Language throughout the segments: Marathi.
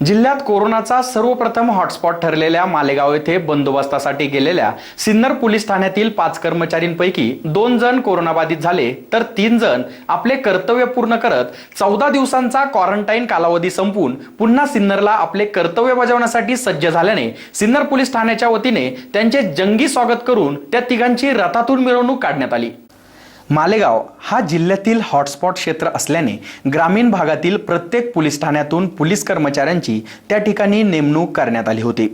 जिल्ह्यात कोरोनाचा सर्वप्रथम हॉटस्पॉट ठरलेल्या मालेगाव येथे बंदोबस्तासाठी गेलेल्या सिन्नर पोलीस ठाण्यातील पाच कर्मचारींपैकी दोन जण कोरोनाबाधित झाले तर तीन जण आपले कर्तव्य पूर्ण करत चौदा दिवसांचा क्वारंटाईन कालावधी संपून पुन्हा सिन्नरला आपले कर्तव्य बजावण्यासाठी सज्ज झाल्याने सिन्नर पोलीस ठाण्याच्या वतीने त्यांचे जंगी स्वागत करून त्या तिघांची रथातून मिरवणूक काढण्यात आली. मालेगाव हा जिल्ह्यातील हॉटस्पॉट क्षेत्र असल्याने ग्रामीण भागातील प्रत्येक पोलीस ठाण्यातून पोलीस कर्मचाऱ्यांची त्या ठिकाणी नेमणूक करण्यात आली होती.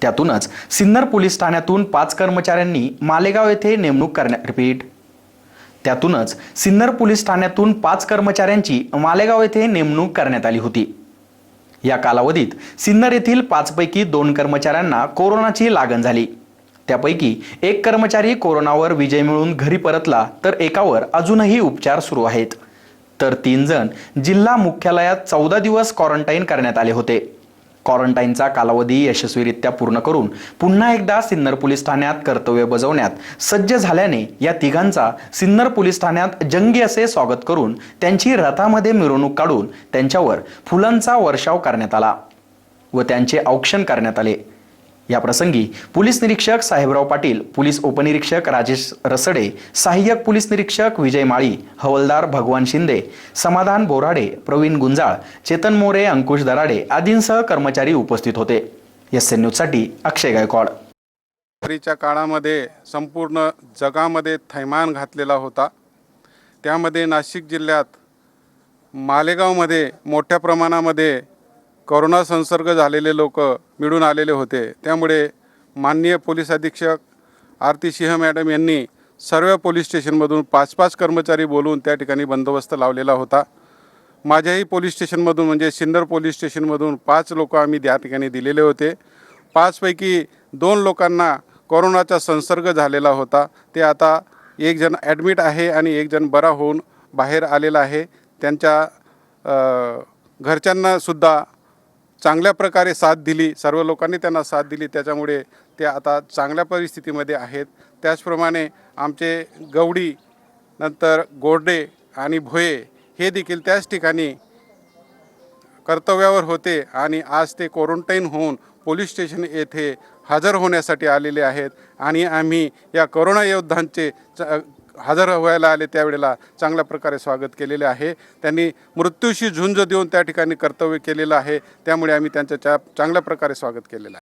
त्यातूनच सिन्नर पोलीस ठाण्यातून पाच कर्मचाऱ्यांनी मालेगाव येथे नेमणूक करण्यात रिपीट त्यातूनच सिन्नर पोलीस ठाण्यातून पाच कर्मचाऱ्यांची मालेगाव येथे नेमणूक करण्यात आली होती. या कालावधीत सिन्नर येथील पाचपैकी दोन कर्मचाऱ्यांना कोरोनाची लागण झाली. त्यापैकी एक कर्मचारी कोरोनावर विजय मिळवून घरी परतला तर एकावर अजूनही उपचार सुरू आहेत. तर तीन जण जिल्हा मुख्यालयात चौदा दिवस क्वारंटाईन करण्यात आले होते. क्वारंटाईनचा कालावधी यशस्वीरित्या पूर्ण करून पुन्हा एकदा सिन्नर पोलीस ठाण्यात कर्तव्य बजावण्यात सज्ज झाल्याने या तिघांचा सिन्नर पोलीस ठाण्यात जंगी असे स्वागत करून त्यांची रथामध्ये मिरवणूक काढून त्यांच्यावर फुलांचा वर्षाव करण्यात आला व त्यांचे औक्षण करण्यात आले. याप्रसंगी पोलीस निरीक्षक साहेबराव पाटील पोलीस उपनिरीक्षक राजेश रसडे सहाय्यक पोलीस निरीक्षक विजय माळी हवलदार भगवान शिंदे समाधान बोराडे प्रवीण गुंजाळ चेतन मोरे अंकुश दराडे आदींसह कर्मचारी उपस्थित होते. एस एन न्यूजसाठी अक्षय गायकवाड. रात्रीच्या काळामध्ये संपूर्ण जगामध्ये थैमान घातलेला होता. त्यामध्ये नाशिक जिल्ह्यात मालेगावमध्ये मोठ्या प्रमाणामध्ये करोना संसर्ग झालेले लोक मिळून आलेले होते. त्यामुळे माननीय पोलीस अधीक्षक आरती सिंह मॅडम यांनी सर्व पोलीस स्टेशनमधून पाच पाच कर्मचारी बोलवून त्या ठिकाणी बंदोबस्त लावलेला होता. माझ्याही पोलीस स्टेशनमधून म्हणजे सिन्नर पोलीस स्टेशनमधून पाच लोक आम्ही त्या ठिकाणी दिलेले होते. पाचपैकी दोन लोकांना कोरोनाचा संसर्ग झालेला होता. ते आता एक जण ॲडमिट आहे आणि एक जण बरा होऊन बाहेर आलेला आहे. त्यांच्या घरच्यांनासुद्धा चांगल्या प्रकारे साथ दिली सर्व लोकांनी त्यांना साथ दिली त्याच्यामुळे ते आता चांगल्या परिस्थितीमध्ये आहेत. त्याचप्रमाणे आमचे गवडी नंतर गोरडे आणि भोये हे देखील त्याच ठिकाणी कर्तव्यावर होते आणि आज ते क्वारंटाईन होऊन पोलीस स्टेशन येथे हजर होण्यासाठी आलेले आहेत. आणि आम्ही या करोना योद्धांचे च- हजर व्हायला आले त्यावेळेला चांगल्या प्रकारे स्वागत केलेले आहे. त्यांनी मृत्यूशी झुंज देऊन त्या ठिकाणी कर्तव्य केलेलं आहे. त्यामुळे आम्ही त्यांचं चा चांगल्या प्रकारे स्वागत केलेलं आहे.